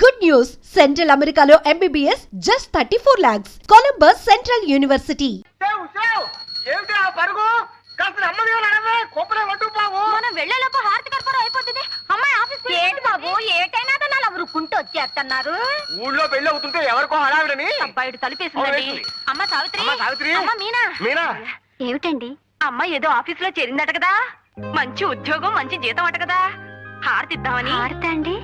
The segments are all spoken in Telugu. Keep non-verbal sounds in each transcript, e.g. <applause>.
Good news! Central Americano MBBS just 34 lakhs. Columbus Central University. Save save. ఏమిటి ఆ పరుగు? కాస్త నెమ్మదిగా నడవే. కుప్పలే పట్టుకుపోవు మనం వెళ్ళేలోపు హారతి కర్పూరం అయిపోతుంది. అమ్మాయి ఆఫీస్ ఏంటి బాబు? ఏటైనా అలా ఉరుక్కుంటూ వచ్చేస్తున్నారు. ఊళ్ళో పెళ్ళి అవుతుంటే ఎవరికో హడావిడని. అబ్బాయిడు తలుపేసిందండి. అమ్మ సావిత్రి. అమ్మ సావిత్రి. అమ్మ మీనా. మీనా? ఏమిటండి? అమ్మ ఏదో ఆఫీస్లో చేరిందట కదా. మంచి ఉద్యోగం మంచి జీతం అట కదా. హారతి ఇద్దామని హారతి అండి?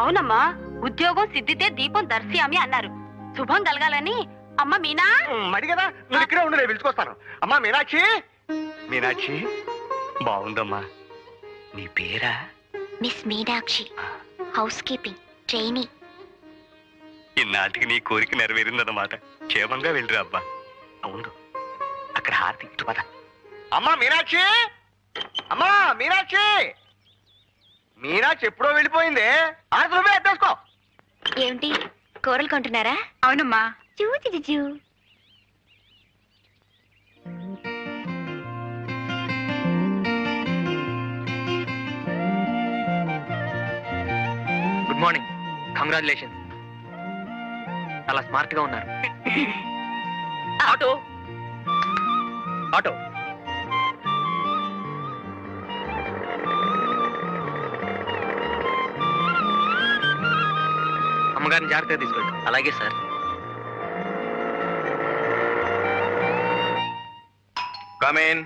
అవునమ్మా. ఉద్యోగం సిద్ధితే దీపం దర్శయామి అన్నారు. శుభం కలగాలని అమ్మ మీనా? మరి కదా నువ్వు ఇక్కడే ఉండు నేను పిలుచుకొస్తాను. అమ్మా మీనాక్షి? మీనాక్షి బాగుందమ్మా. నీ పేరా? Miss Meenakshi housekeeping trainee ఇన్నాటికి నీ కోరిక నెరవేరిందన్నమాట. క్షేమంగా వెళ్ళిరా అబ్బా. అవును అక్కడ హారతి ఇటు పద. అమ్మా మీనాక్షి! అమ్మా మీనాక్షి! మీనాక్షి ఎప్పుడో వెళ్ళిపోయింది. హారతి నువ్వే ఎత్తేసుకో. ఏమిటి? కూరలు కొంటున్నారా? అవునమ్మా. చూ చూ, చూ, చూ గుడ్ మార్నింగ్ కంగ్రాచులేషన్ చాలా స్మార్ట్గా ఉన్నారు. <laughs> ఆటో ఆటో అమ్మగారిని జాగ్రత్తగా తీసుకెళ్ళి అలాగే sir. Come in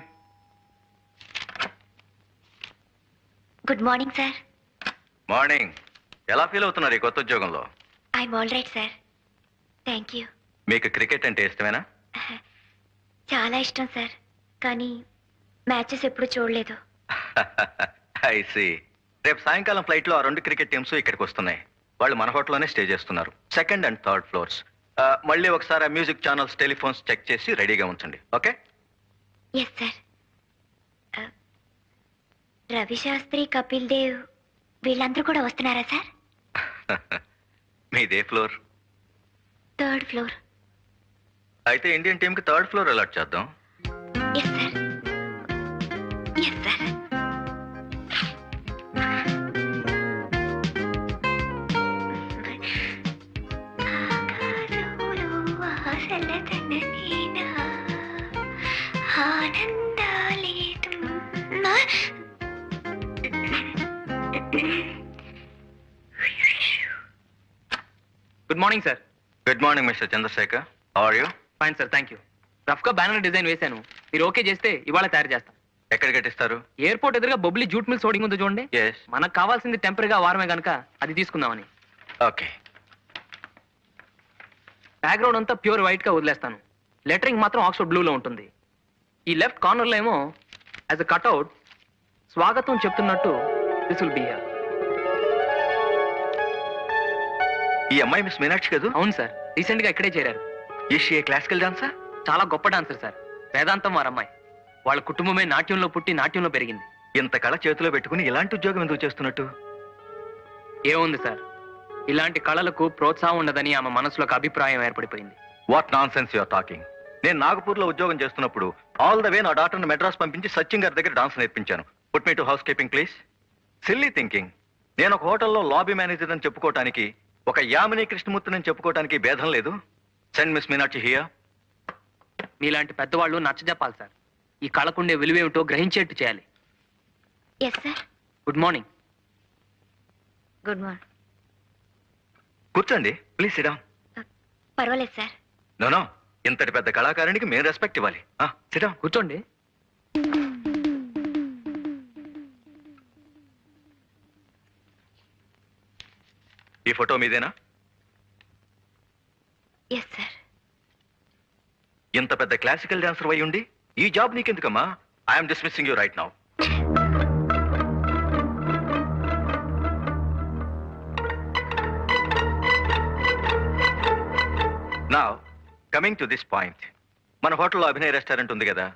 good morning sir morning ఎలా ఫీల్ అవుతున్నారు ఈ కొత్త ఉద్యోగంలో? I'm all right sir thank you మీకు క్రికెట్ అంటే ఇష్టమేనా? చాలా ఇష్టం సార్ కానీ మ్యాచెస్ ఎప్పుడు చూడలేదు. <laughs> ఐ సి రేపు సాయంకాలం ఫ్లైట్లో ఆ రెండు క్రికెట్ టీమ్స్ ఇక్కడికి వస్తున్నాయి. వాళ్ళు మన హోటల్లోనే స్టే చేస్తున్నారు. సెకండ్ అండ్ థర్డ్ ఫ్లోర్స్ మళ్ళీ ఒకసారి ఆ మ్యూజిక్ ఛానల్స్ టెలిఫోన్స్ చెక్ చేసి రెడీగా ఉంచండి. Okay? Yes sir Ravi Shastri Kapil Dev వీళ్ళందరూ కూడా వస్తున్నారా సార్? <laughs> మీదే ఫ్లోర్ థర్డ్ ఫ్లోర్ అయితే ఇండియన్ టీమ్కి థర్డ్ ఫ్లోర్ అలాట్ చేద్దాం. Yes sir yes sir good morning sir good morning mister Chandrasekhar are you fine sir thank you రఫ్గా బ్యానర్ డిజైన్ వేశాను. మీరు ఓకే చేస్తే ఇవాళ తయారు చేస్తాం. ఎక్కడ కట్టిస్తారు? ఎయిర్పోర్ట్ ఎదురుగా బొబ్లీ జూట్ మిల్స్ హోర్డింగ్ ఉందో చూడండి. ఎస్ మనకు కావాల్సింది టెంపరీగా వారమే కనుక అది తీసుకుందామని. ఓకే బ్యాక్గ్రౌండ్ అంతా ప్యూర్ వైట్గా వదిలేస్తాను. లెటరింగ్ మాత్రం ఆక్స్ఫర్డ్ బ్లూలో ఉంటుంది. ఈ లెఫ్ట్ కార్నర్లో ఏమో యాజ్ అ కట్అవుట్ స్వాగతం చెప్తున్నట్టు దిస్ విల్ బి ఈ అమ్మాయి మిస్ మీనాక్షి కదూ? అవును సార్. రీసెంట్గా ఇక్కడే చేరారు. ఈ షీ క్లాసికల్ డాన్సర్ చాలా గొప్ప డాన్సర్ సార్. వేదాంతం వారమ్మాయి వాళ్ళ కుటుంబమే నాట్యంలో పుట్టి నాట్యంలో పెరిగింది. ఇంత కళ చేతిలో పెట్టుకుని ఇలాంటి ఉద్యోగం ఎందుకు చేస్తున్నట్టు? ఏముంది సార్? ఇలాంటి కళలకు ప్రోత్సాహం ఉండదని ఆమె మనసులో ఒక అభిప్రాయం ఏర్పడిపోయింది. What nonsense your talking నేను నాగపూర్లో ఉద్యోగం చేస్తున్నప్పుడు ఆల్ ద వే నా డాక్టర్ని మెడ్రాస్ పంపించి సచిన్ గారి దగ్గర డాన్స్ నేర్పించాను. Put me to housekeeping please silly thinking నేను ఒక హోటల్లో లాబీ మేనేజర్ అని చెప్పుకోవటానికి ఒక యామిని కృష్ణమూర్తిని అని చెప్పుకోవటానికి భేదం లేదు. సెండ్ మిస్ మీనాక్షి హియర్ మీలాంటి పెద్దవాళ్ళు నచ్చజెప్పాలి సార్. ఈ కళకుండే విలువేమిటో గ్రహించేట్టు చేయాలి. Yes sir good morning good morning కూర్చోండి. ప్లీజ్ సిడా పర్వాలేదు సార్ నో నో ఇంతటి పెద్ద కళాకారునికి మేము రెస్పెక్ట్ ఇవ్వాలి. సిడా కూర్చోండి. ఈ ఫోటో మీదేనా? ఎస్ సార్ ఇంత పెద్ద క్లాసికల్ డాన్సర్ అయి ఉండి ఈ job నీకెందుకమ్మా? I'm dismissing you right now నా కమింగ్ టు దిస్ పాయింట్ మన హోటల్లో అభినయ రెస్టారెంట్ ఉంది కదా.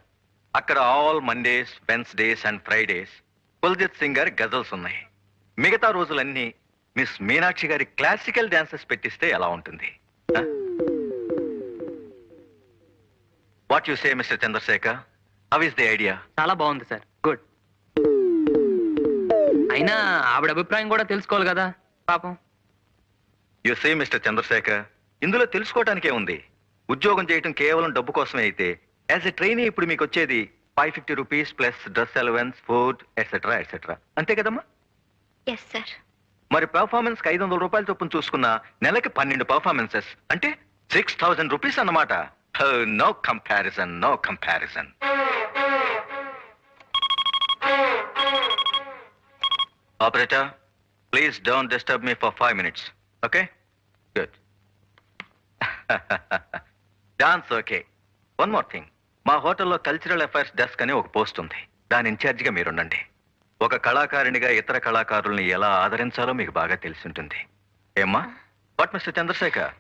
అక్కడ all Mondays Wednesdays and Fridays Kuljit Singh గారి గజల్స్ ఉన్నాయి. మిగతా రోజులన్నీ మిస్ మీనాక్షి గారి క్లాసికల్ డాన్సెస్ పెట్టిస్తే ఎలా ఉంటుంది? What you say mister Chandrasekhar? How is the idea చాలా బాగుంది సార్. గుడ్ అయినా ఆవిడ అభిప్రాయం కూడా తెలుసుకోవాలి కదా పాపం. యు సే మిస్టర్ చంద్రశేఖర్ ఇందులో తెలుసుకోవటానికే ఉంది. ఉద్యోగం చేయటం కేవలం డబ్బు కోసమే అయితే యాజ్ ఎ ట్రైనీ ఇప్పుడు మీకు వచ్చేది five fifty rupees plus dress allowance food etcetera etcetera అంతే కదమ్మా? ఎస్ సార్ మరి పర్ఫార్మెన్స్ ఐదు వందల రూపాయల చొప్పున చూసుకున్న నెలకి పన్నెండు పర్ఫార్మెన్సెస్ అంటే సిక్స్ థౌజండ్ రూపీస్ అన్నమాట. No comparison no comparison operator please don't disturb me for five minutes okay good dance okay one more thing మా హోటల్లో కల్చరల్ అఫైర్స్ డెస్క్ అని ఒక పోస్ట్ ఉంది. దాని ఇన్ఛార్జిగా మీరుండండి. ఒక కళాకారిణిగా ఇతర కళాకారుల్ని ఎలా ఆదరించాలో మీకు బాగా తెలిసి ఉంటుంది ఏమ్మా వాట్ మిస్టర్ చంద్రశేఖర్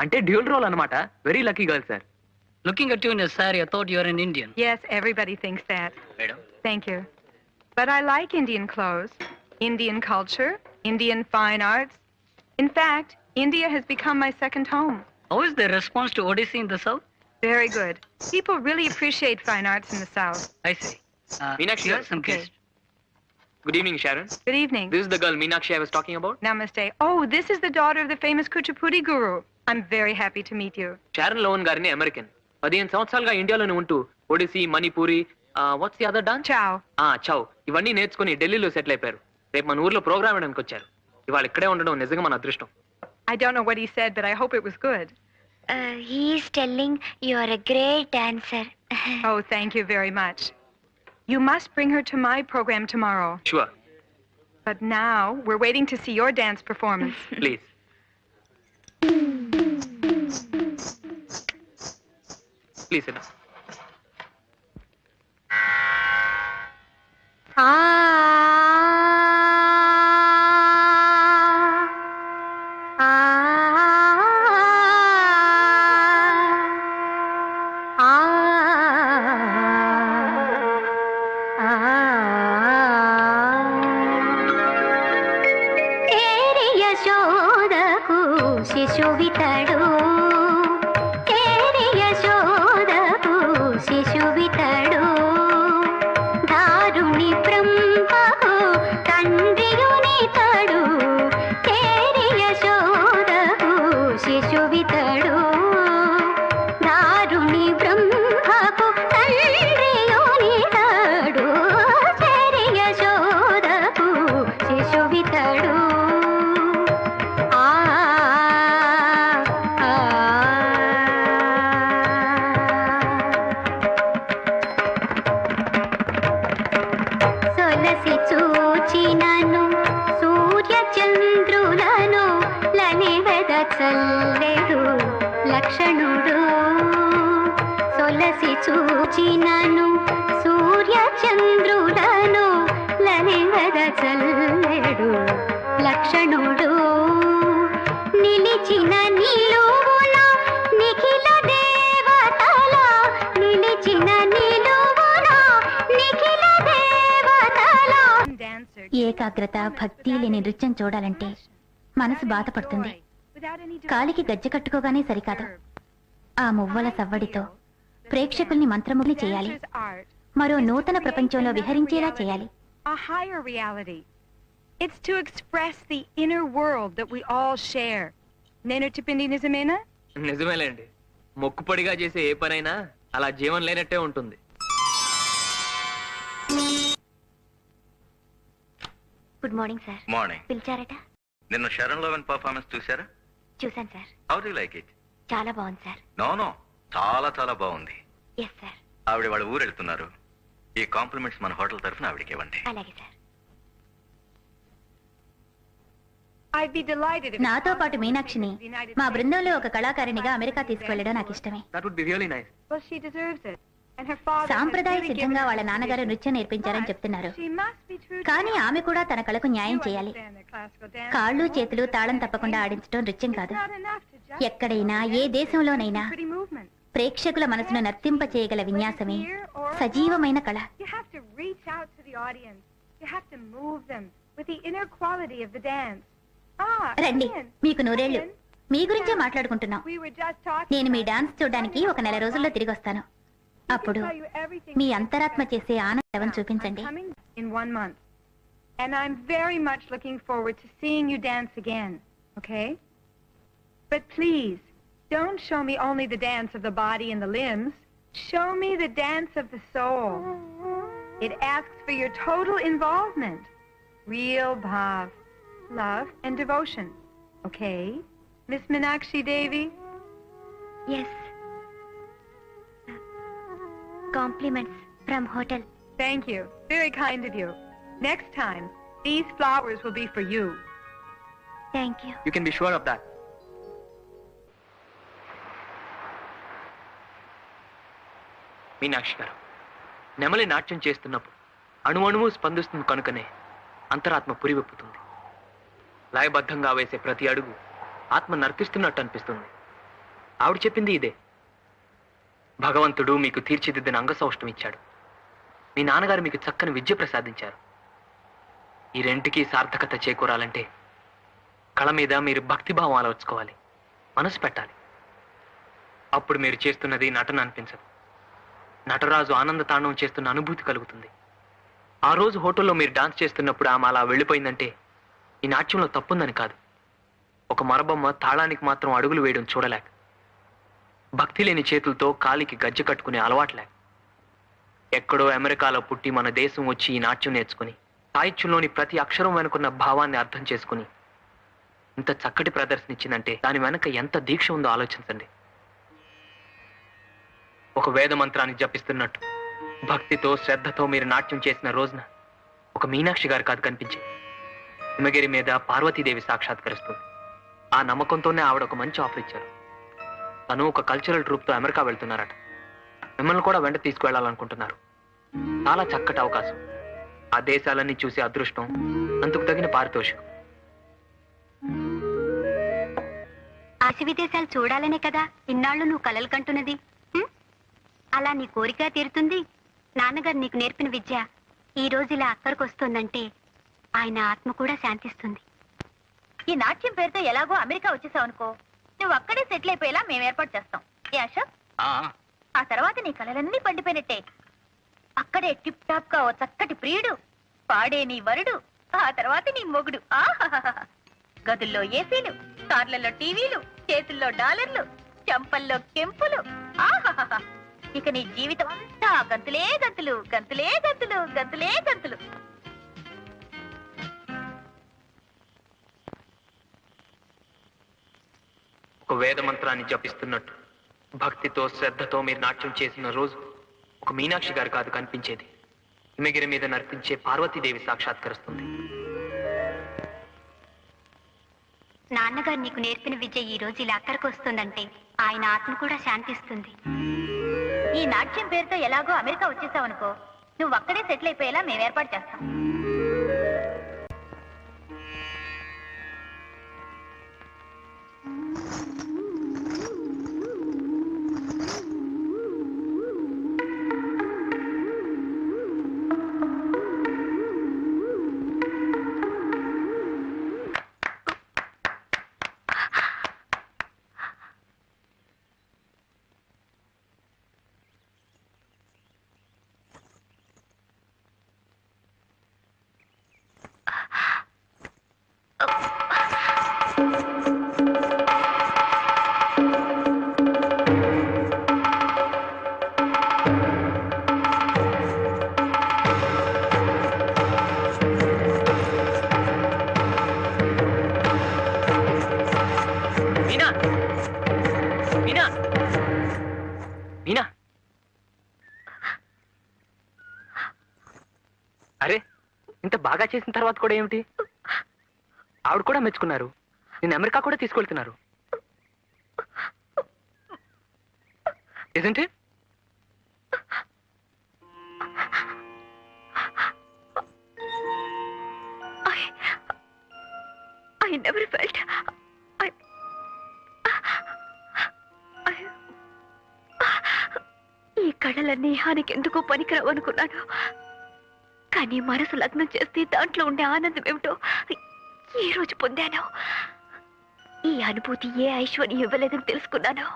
అంటే డ్యూల్ రోల్ అన్నమాట very lucky girl sir in a sari, I thought you were an Indian. Yes, everybody thinks that. Madam Thank you. But I like Indian clothes, Indian culture, Indian fine arts. In fact, India has become my second home. How is the response to Odyssey in the south? Very good. People really appreciate fine arts in the South. I see. Uh, Meenakshi, you have some okay. Good evening Sharon Good evening. This is the girl Meenakshi I was talking about Namaste. Oh, this is the daughter of the famous Kuchipudi guru. I'm very happy to meet you. Sharon Lowen గారిని అమెరికన్ పదిహేను సంవత్సరాలుగా ఇండియాలోనే ఉంటూ Odissi Manipuri what's the other dance Ciao. ఆ చౌ ఇవన్నీ నేర్చుకుని ఢిల్లీలో సెటిల్ అయిపోయారు రేపు మన ఊర్లో ప్రోగ్రామ్ వేయడానికి వచ్చారు ఇవాళ ఇక్కడే ఉండడం నిజంగా మన అదృష్టం I don't know what he said, but I hope it was good. He's telling you are a great dancer Oh, thank you very much. You must bring her to my program tomorrow. Sure. But now we're waiting to see your dance performance. <laughs> Please. Please, enough. Ah. లనివెద లక్షణుడు. సొలసి చూచినను సూర్య చంద్రులను లనివెద చల్లెడు లక్షణుడు. నిలిచిన నిలువున నిఖిల దేవతల నిలిచిన నిలువున నిఖిల దేవతల. ఏకాగ్రత భక్తి లేని నృత్యం చూడాలంటే మనసు బాధపడుతుంది. కాలికి గజ్జె కట్టుకోగానే సరికాదు. ఆ మువ్వల సవ్వడితో ప్రేక్షకుల్ని మంత్రముగ్ని చేయాలి. మరో నూతన ప్రపంచంలో విహరించేలా చేయాలి. It's to express the inner world that we all share. నేను చెప్పింది నిజమేనా? నిజమేలేండి. మొక్కుపడిగా చేసే ఏ పనైనా అలా జీవం లేనట్టే ఉంటుంది. గుడ్ మార్నింగ్ సార్ మార్నింగ్ పిలిచారట? నిన్న శరణ్ లోవెన్ పర్ఫార్మెన్స్ చూసారా చూశాను sir. How do like it చాలా బాగుంది సార్. నో నో చాలా చాలా బాగుంది. ఎస్ సార్ ఆవిడ వాళ్ళ ఊరు వెళ్తున్నారు. ఈ కాంప్లిమెంట్స్ మన హోటల్ తరఫున ఆవిడకి ఇవ్వండి. అలాగే sir. I'd be delighted if నాతో పాటు మీనాక్షిని మా బృందంలో ఒక కళాకారిణిగా అమెరికా తీసుకువెళ్ళడం నాకు ఇష్టమే. That would be really nice Well, she deserves it. And her father has సాంప్రదాయ really given సిద్ధంగా her వాళ్ళ నాన్నగారు. నృత్యం నేర్పించారని చెప్తున్నారు. she must కానీ ఆమె కూడా తన కళకు న్యాయం చేయాలి. కాళ్ళు చేతులు తాళం తప్పకుండా ఆడించడం నృత్యం కాదు. ఎక్కడైనా ఏ దేశంలోనైనా ప్రేక్షకుల మనసును నర్తింప చేయగల విన్యాసమే సజీవమైన కళ. రండి. మీకు నూరేళ్ళు మీ గురించే మాట్లాడుకుంటున్నాం. నేను మీ డాన్స్ చూడడానికి ఒక నెల రోజుల్లో తిరిగి వస్తాను. అప్పుడు మీ అంతరాత్మ చేసే ఆనందం చూపించండి. And I'm very much looking forward to seeing you dance again, okay? But please, don't show me only the dance of the body and the limbs. Show me the dance of the soul. It asks for your total involvement. Real bhav, love and devotion. Okay? Miss Minakshi Devi? Yes. Uh, compliments from hotel. Thank you. Very kind of you. Next time, these flowers will be for you. Thank you you can be sure of that Meenakshi గారు నెమలి నాట్యం చేస్తున్నప్పుడు అణువణువు స్పందిస్తుంది కనుకనే అంతరాత్మ పురివెప్పుతుంది లయబద్ధంగా వేసే ప్రతి అడుగు ఆత్మ నర్తిస్తున్నట్టు అనిపిస్తుంది. ఆవిడ చెప్పింది ఇదే. భగవంతుడు మీకు తీర్చిదిద్దిన అంగసౌష్టం ఇచ్చాడు. మీ నాన్నగారు మీకు చక్కని విద్య ప్రసాదించారు. ఈ రెంటికి సార్థకత చేకూరాలంటే కళ మీద మీరు భక్తిభావం అలవర్చుకోవాలి మనసు పెట్టాలి. అప్పుడు మీరు చేస్తున్నది నటన అనిపించదు. నటరాజు ఆనంద తాండవం చేస్తున్న అనుభూతి కలుగుతుంది. ఆ రోజు హోటల్లో మీరు డాన్స్ చేస్తున్నప్పుడు ఆమె అలా వెళ్ళిపోయిందంటే ఈ నాట్యంలో తప్పుందని కాదు. ఒక మరబొమ్మ తాళానికి మాత్రం అడుగులు వేయడం చూడలేక భక్తి లేని చేతులతో కాలికి గజ్జె కట్టుకునే అలవాట్లేక ఎక్కడో అమెరికాలో పుట్టి మన దేశం వచ్చి ఈ నాట్యం నేర్చుకుని సాహిత్యంలోని ప్రతి అక్షరం వెనుకున్న భావాన్ని అర్థం చేసుకుని ఇంత చక్కటి ప్రదర్శన ఇచ్చిందంటే దాని వెనక ఎంత దీక్ష ఉందో ఆలోచించండి. ఒక వేద మంత్రాన్ని జపిస్తున్నట్టు భక్తితో శ్రద్ధతో మీరు నాట్యం చేసిన రోజున ఒక మీనాక్షి గారు కాదు కనిపించింది. హిమగిరి మీద పార్వతీదేవి సాక్షాత్కరిస్తుంది. ఆ నమ్మకంతోనే ఆవిడ ఒక మంచి ఆఫర్ ఇచ్చారు. తను ఒక కల్చరల్ ట్రూప్తో అమెరికా వెళ్తున్నారట. మిమ్మల్ని కూడా వెంట తీసుకువెళ్ళాలనుకుంటున్నారు. చాలా చక్కటి అవకాశం. ఆ దేశాలన్నీ చూసే అదృష్టం అందుకు తగిన పారితోషికం. ఆశ విదేశాలు చూడాలనే కదా ఇన్నాళ్ళు నువ్వు కలలు కంటున్నది? అలా నీ కోరిక తీరుతుంది? నాన్నగారు నీకు నేర్పిన విద్య ఈ రోజు ఇలా అక్కడికి వస్తుందంటే ఆయన ఆత్మ కూడా శాంతిస్తుంది. ఈ నాట్యం పేరుతో ఎలాగో అమెరికా వచ్చేసావు అనుకో. నువ్వు అక్కడే సెటిల్ అయిపోయేలా మేము ఏర్పాటు చేస్తాం. ఏ అశోక్? ఆ తర్వాత నీ కలలన్నీ పండిపోయినట్టే. అక్కడే టిప్ టాప్గా ఓ చక్కటి ప్రియుడు పాడే నీ వరుడు ఆ తర్వాత నీ మొగుడు. గదుల్లో ఏసీలు కార్లలో టీవీలు చేతుల్లో డాలర్లు చెంపల్లో కెంపులు. ఇక నీ జీవితం అంతా గంతులే గంతులు గంతులే గంతులు గంతులే గంతులు. ఒక వేద మంత్రాన్ని జపిస్తున్నట్టు భక్తితో శ్రద్ధతో మీరు నాట్యం చేసిన రోజు నాకు మీనాక్షి గారు కాదు కనిపించేది. హిమగిరి మీద నర్పించే పార్వతీదేవి సాక్షాత్కరిస్తుంది. నాన్నగారు నీకు నేర్పిన విద్య ఈ రోజు ఇలా అక్కడికి వస్తుందంటే ఆయన ఆత్మ కూడా శాంతిస్తుంది. ఈ నాట్యం పేరుతో ఎలాగో అమెరికా వచ్చేసావు అనుకో నువ్వు అక్కడే సెటిల్ అయిపోయేలా మేము ఏర్పాటు చేస్తాం. మీనా? మీనా? అరే ఇంత బాగా చేసిన తర్వాత కూడా ఏమిటి? ఆవిడ కూడా మెచ్చుకున్నారు. నేను అమెరికా కూడా తీసుకెళ్తున్నారు. ఏదంటే I never felt. కళలన్నీ హానికి ఎందుకో పనికిరావు అనుకున్నాను కానీ మనసు లగ్నం చేస్తే దాంట్లో ఉండే ఆనందం ఏమిటో ఈ రోజు పొందాను ఈ అనుభూతి ఏ ఐశ్వర్యం ఇవ్వలేదని తెలుసుకున్నాను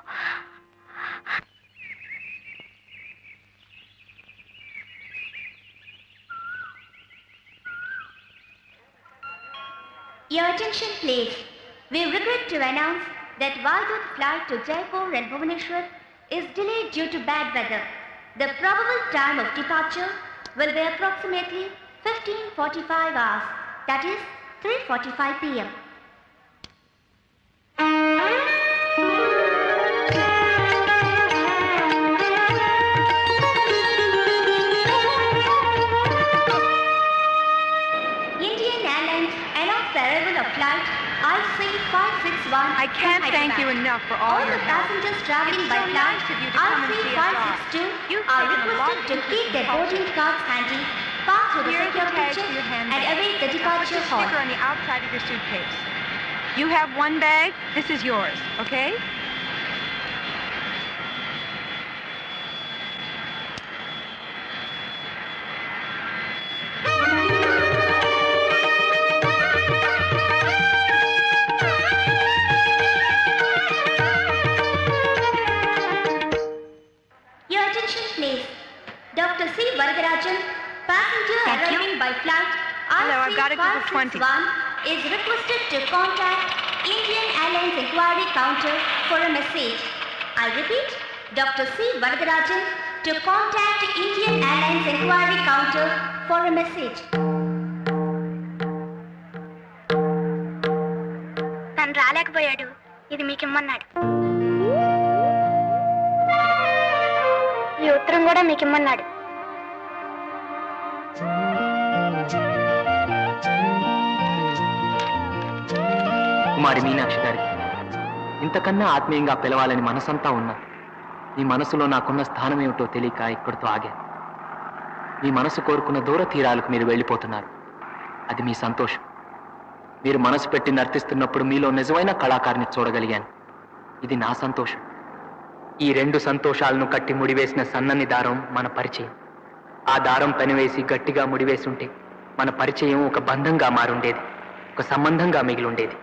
Your attention please. We regret to announce that Vardut flight to Jaipur and Bhubaneswar is delayed due to bad weather. The probable time of departure will be approximately 15:45 hours. That is 3:45 p.m. I can't thank you enough for all, all your help. All the passengers traveling by plane R3562 are requested to keep their boarding cards handy, pass through the security check, and await the departure hall. on the outside of your suitcase. You have one bag. This is yours, okay? Dr. C. Varadarajan, passenger arriving by flight Hello, I've got a group of 20. IC561 is requested to contact Indian Airlines Inquiry Counter for a message. I repeat, Dr. C. Varadarajan to contact Indian Airlines Inquiry Counter for a message. తను రాలేకపోయాడు ఇది మీకు ఇమ్మన్నాడు ఈ ఉత్తరం కూడా మీకు ఇమ్మన్నాడు కుమారి మీనాక్షి గారికి ఇంతకన్నా ఆత్మీయంగా పిలవాలని మనసంతా ఉన్నా. నీ మనసులో నాకున్న స్థానం ఏమిటో తెలియక ఇక్కడితో ఆగా. మీ మనసు కోరుకున్న దూర తీరాలకు మీరు వెళ్ళిపోతున్నారు. అది మీ సంతోషం. మీరు మనసు పెట్టి నర్తిస్తున్నప్పుడు మీలో నిజమైన కళాకారిని చూడగలిగాను. ఇది నా సంతోషం. ఈ రెండు సంతోషాలను కట్టి ముడివేసిన సన్నని దారం మన పరిచయం. ఆ దారం పనివేసి గట్టిగా ముడివేసి ఉంటే మన పరిచయం ఒక బంధంగా మారుండేది. ఒక సంబంధంగా మిగిలి ఉండేది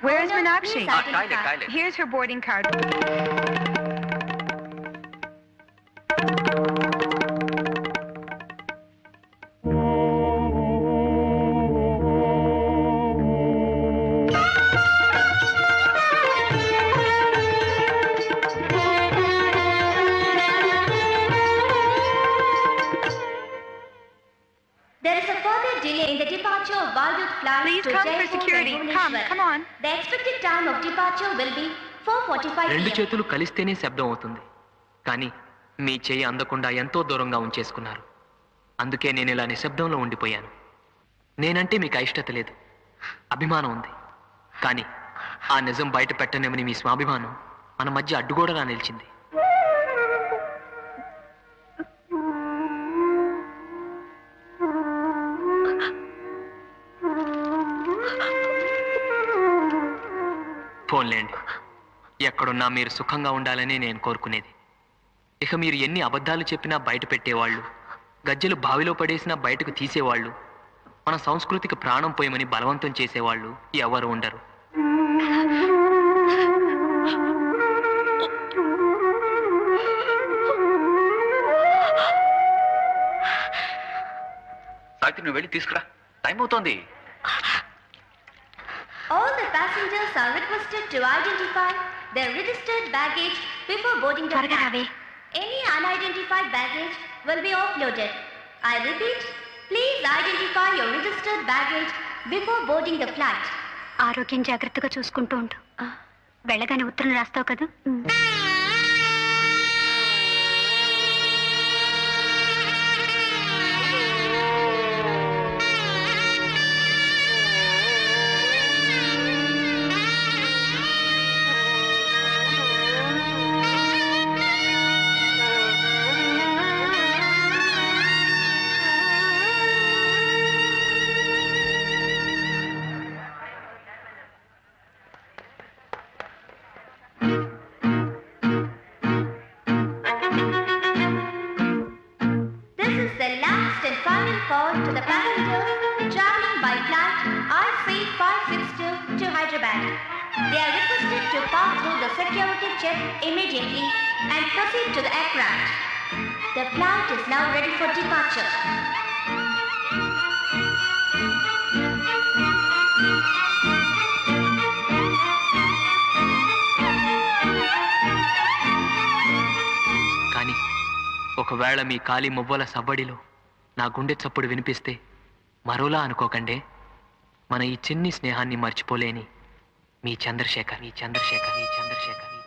Where is Meenakshi? Ah. Here's her boarding card. 4.45 రెండు చేతులు కలిస్తేనే శబ్దం అవుతుంది. కానీ మీ చేయి అందకుండా ఎంతో దూరంగా ఉంచేసుకున్నారు. అందుకే నేను ఇలా నిశ్శబ్దంలో ఉండిపోయాను. నేనంటే మీకు అయిష్టత లేదు. అభిమానం ఉంది. కానీ ఆ నిజం బయట పెట్టనేమని మీ స్వాభిమానం మన మధ్య అడ్డుగోడలా నిలిచింది. పోన్లేండి ఎక్కడున్నా మీరు సుఖంగా ఉండాలని నేను కోరుకునేది. ఇక మీరు ఎన్ని అబద్ధాలు చెప్పినా బయట పెట్టేవాళ్ళు గజ్జెలు బావిలో పడేసినా బయటకు తీసేవాళ్ళు మన సంస్కృతికి ప్రాణం పోయమని బలవంతం చేసేవాళ్ళు ఎవరు ఉండరు. సావిత్రి నువ్వు వెళ్ళి తీసుకురా. టైం అవుతోంది. Passengers are requested to identify their registered baggage before boarding the flight. Any unidentified baggage will be offloaded. I repeat, please identify your registered baggage before boarding the flight. ఆరోగ్యం జాగ్రత్తగా చూసుకుంటూ ఉండు వెళ్ళగానే ఉత్తరం రాస్తావు కదూ They are requested to pass through the security check immediately and proceed to the aircraft. The flight is now ready for departure. కానీ ఒకవేళ మీ కాలి మువ్వల సవ్వడిలో నా గుండె చప్పుడు వినిపిస్తే మరోలా అనుకోకండే మన ఈ చిన్ని స్నేహాన్ని మర్చిపోలేని మీ చంద్రశేఖర్ మీ చంద్రశేఖర్ మీ చంద్రశేఖర్